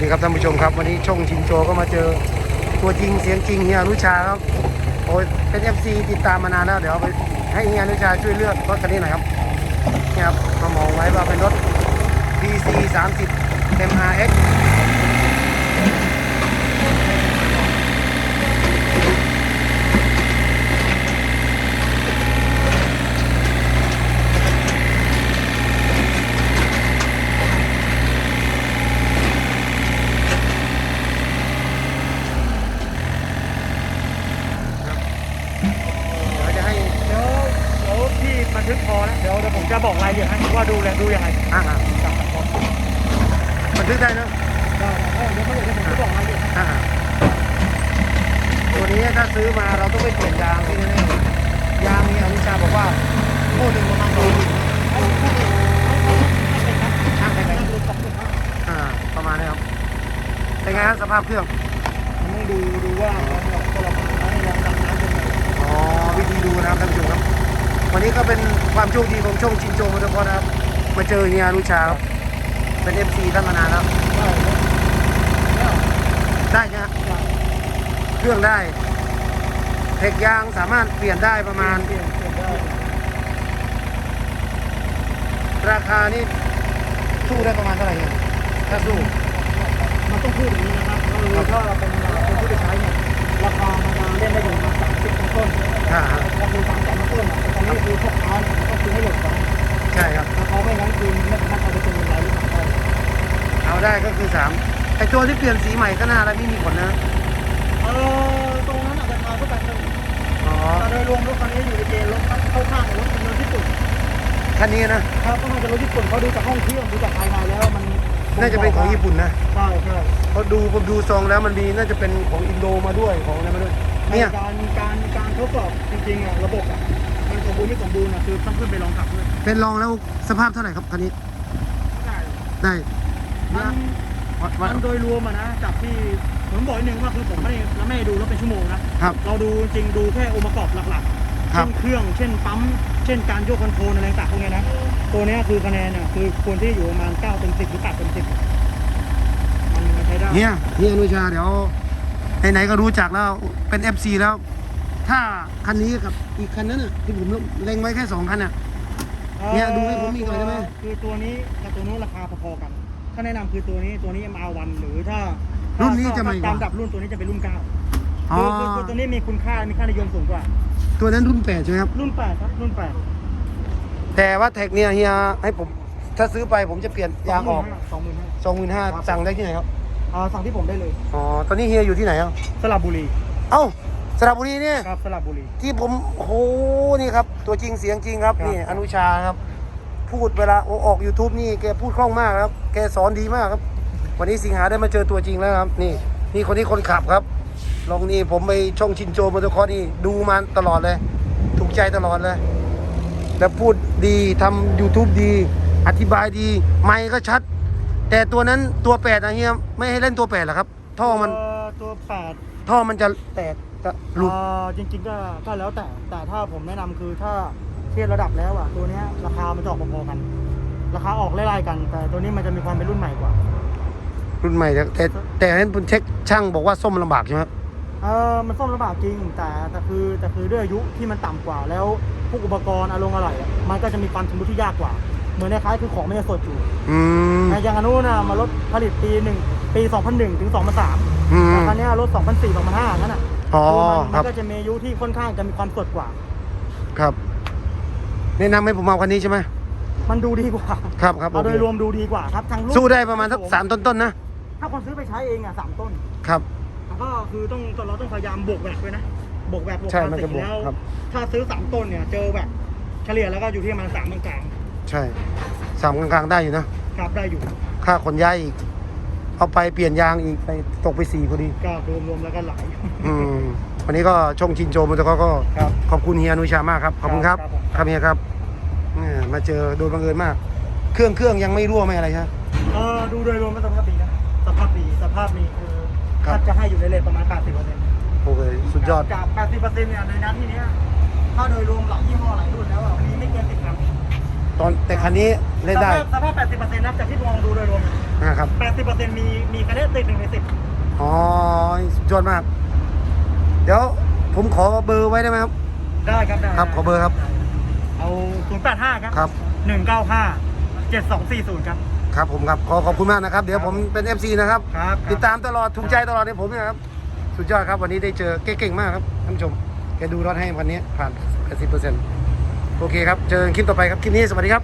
นี่ครับท่านผู้ชมครับวันนี้ช่องชินโจก็มาเจอตัวจริงเสียงจริงเฮียอนุชาครับโอ้ยเป็น FC ติดตามมานานแล้วเดี๋ยวเอาไปให้เฮียอนุชาช่วยเลือกรถคันนี้หน่อยครับนี่ครับมามองไว้ว่าเป็นรถ BC 30 MRX เดี๋ยวจะให้ เดี๋ยวเดี๋ยวพี่บันทึกพอแล้วเดี๋ยวเดี๋ยวผม จะบอกรายละเอียดให้ว่าดูแลดูยังไงอ่าจากพอบันทึกได้นะได้เดี๋ยวเมื่อไหร่เดี๋ยวผมจะบอกรายละเอียดให้อ่าตัวนี้ถ้าซื้อมาเราต้องไปเปลี่ยนยางที่แน่ๆยางนี้อนุชาบอกว่าคู่หนึ่งประมาณสองหมื่นช่างไปไหนอ่าประมาณนี้ครับเป็นไงครับสภาพเครื่องมันต้องดูดูว่าเราเนี่ยตัวเราน้ำยางดำน้ำเป็นไงอ๋อวิธีดูนะครับท่านผู้ชมครับ วันนี้ก็เป็นความโชคดีของช่องชินโจมอเตอร์คอนะครับ มาเจอเฮียอนุชาครับ เป็นเอฟซีท่านมานานแล้ว ได้ได้ใช่ไหมเครื่องได้เทคยางสามารถเปลี่ยนได้ประมาณ เปลี่ยนเปลี่ยนได้ราคานี่สู้ได้ประมาณเท่าไหร่เนี่ยถ้าสู้ มันต้องพูดอย่างนี้นะครับก็คือถ้าเราเป็นผู้ได้ใช้เนี่ยราคามันเล่นได้อยู่ประมาณสามสิบต้น อ่าก็คือสามแสนต้นอะตอนนี้คือพวกค้าเนี่ยก็คือให้หลบก่อนใช่ครับ ถ้าเขาไม่งั้นคือไม่สามารถเอาไปเป็นเงินรายหรือเปล่าได้เอาได้ก็คือสามไอตัวที่เปลี่ยนสีใหม่ก็น่าอะไรไม่มีผลนะเออตรงนั้นอาจจะทาก็แบบนึงอ๋อแต่โดยรวมรถคันนี้อยู่ในเกณฑ์รถเข้าข้างกับรถเป็นรถญี่ปุ่นคันนี้นะ ครับก็น่าจะรถญี่ปุ่นเขาดูจากห้องเครื่องดูจากภายในแล้วมัน น่าจะเป็นของญี่ปุ่นนะใช่ใช่เพราะดูผมดูซองแล้วมันมีน่าจะเป็นของอินโดมาด้วยของอะไรมาด้วยเนี่ยการการการทดสอบจริงๆอะระบบอะมันสมบูรณ์ไม่สมบูรณ์อะคือต้องขึ้นไปลองขับด้วยเป็นลองแล้วสภาพเท่าไหร่ครับคันนี้ใช่ได้มันวัดวัมัดนโดยรวมอะนะจากที่ผมบอกอีกหนึ่งว่าคือผมไม่ได้แล้วไม่ได้ดูรถเป็นชั่วโมงนะครับเราดูจริงดูแค่องค์ประกอบหลักๆ ครัเช่บนเครื่องเช่นปั๊ม เช่นการโยกคอนโทรลอะไรต่างๆพวกเนี้ยนะ ตัวเนี้ยคือคะแนนเนี่ยคือควรที่อยู่ประมาณ9เต็ม10หรือ8เต็ม10มันมันใช้ได้เนี่ยนี่อนุชาเดี๋ยวไหนๆก็รู้จักแล้วเป็น FC แล้ว ถ้าคันนี้กับอีกคันนั้นน่ะที่ผมเล็งไว้แค่สองคันน่ะ เนี่ยดูให้ผมอีกหน่อยได้ไหม คือตัวนี้กับตัวนู้นราคาพอๆกัน ถ้าแนะนำคือตัวนี้ตัวนี้ MR1 หรือถ้ารุ่นนี้จะไม่กว่าตามดับรุ่นตัวนี้จะเป็นรุ่น9อ๋อ คือคือคือตัวนี้มีคุณค่ามีค่านิยมสูงกว่า ตัวนั้นรุ่นแปดใช่ไหมครับ รุ่น8ครับรุ่น8แต่ว่าแท็กเนี่ยเฮียให้ผม ถ้าซื้อไปผมจะเปลี่ยนยางออกสองหมื่นห้าสองหมื่นห้าสั่งได้ที่ไหนครับอ่าสั่งที่ผมได้เลยอ๋อตอนนี้เฮียอยู่ที่ไหนอะสระบุรี เอ้าสระบุรีเนี่ยครับสระบุรี ที่ผมโอ้โหนี่ครับ ตัวจริงเสียงจริงครับครับนี่อนุชาครับ พูดเวลาโอออก YouTube นี่แกพูดคล่องมากครับ แกสอนดีมากครับ วันนี้สิงหาได้มาเจอตัวจริงแล้วครับ นี่นี่คนนี้คนขับครับ ลองนี่ผมไปช่องชินโจมอเตอร์คอร์สนี่ดูมาตลอดเลย ถูกใจตลอดเลย แล้วพูดดีทำ YouTube ดี อธิบายดี ไมค์ก็ชัด แต่ตัวนั้นตัวแปดนะเฮียไม่ให้เล่นตัวแปดเหรอครับ ท่อมันเอ่อตัวแปดท่อมันจะแตกจะหลุด เอ่อจริงๆก็ก็แล้วแต่ แต่ถ้าผมแนะนำคือถ้าเทียบระดับแล้วอะตัวเนี้ยราคามันจะออกพอๆกัน ราคาออกไล่ๆกัน แต่ตัวนี้มันจะมีความเป็นรุ่นใหม่กว่า รุ่นใหม่แต่แต่แต่ให้ผมเช็คช่างบอกว่าส้มลำบากใช่ไหมครับ เออมันซ่อมลำบากจริง แต่แต่คือแต่คือด้วยอายุที่มันต่ำกว่า แล้วพวกอุปกรณ์อารมณ์อะไรอะมันก็จะมีความชำรุดที่ยากกว่า เหมือนในคล้ายๆคือของมันยังสดอยู่อืมแต่อย่างอนุน่ะมารถผลิตปีหนึ่งปี 2001 ถึง 2003อืมแต่คันเนี้ยรถ 2004 2005นั่นน่ะอ๋อคือมันครัมับ นก็จะมีอายุที่ค่อนข้างจะมีความสดกว่า ครับแนะนำให้ผมเอาคันนี้ใช่ไหมมันดูดีกว่าครับครับเอาโดโอยเครวมดูดีกว่าครับทั้งรูปสู้ได้ประมาณสักสามต้นๆนะถ้าคนซื้อไปใช้เองอะสามต้น ครับแล้ว ก็คือต้องเราต้องพยายามบวกแวกด้วยนะบวกแวกบวกใช่ภามันษีจะบวกแล้วครับถ้าซื้อสามต้นเนี่ยเจอแวกเฉลี่ยแล้วก็อยู่ที่ประมาณสามกลางใช่สามกลางๆได้อยู่นะๆครับได้อยู่ ค่าขนย้ายอีก เอาไปเปลี่ยนยางอีกไปตกไปสี่พอดีก็รวมๆแล้วก็หลายอืมวันนี้ก็ช่องชินโจมอเตอร์คอร์สก็ครับขอบคุณเฮียอนุชามากครับขอบคุณครับครับผมครับเฮียครับแหม่มาเจอโดยบังเอิญมาก เครื่องเครื่องยังไม่รั่วไม่อะไรใช่ไหมเออดูโดยรวมเป็นสภาพดีนะสภาพดีสภาพนี้คือ ครับถ้าจะให้อยู่ในเลทประมาณ 80เปอร์เซ็นต์โอเคสุดยอด จาก 80เปอร์เซ็นต์เนี่ยในนั้นที่เนี้ยถ้าโดยรวมหลายยี่ห้อหลายรุ่นแล้วอะมีไม่เกิน10ครั้งตอนแต่คันนี้เล่นได้สภาพสภาพ 80%นะจากที่มองดูโดยรวม นะครับ 80%มีมีคะแนนติดหนึ่งในสิบอ๋อ สุดยอดมาก เดี๋ยวผมขอเบอร์ไว้ได้ไหมครับ ได้ครับได้ครับขอเบอร์ครับ เอา 085 ครับ ครับ 195 7240 ครับ ครับผมครับขอขอบคุณมากนะครับ เดี๋ยวผมเป็น FC นะครับ ครับติดตามตลอดถูกใจตลอดในผมเนี่ยครับ สุดยอดครับวันนี้ได้เจอเก่งๆมากครับท่านผู้ชมแกดูรถให้วันนี้ผ่าน80%โอเคครับ เจอกันคลิปต่อไปครับ คลิปนี้สวัสดีครับ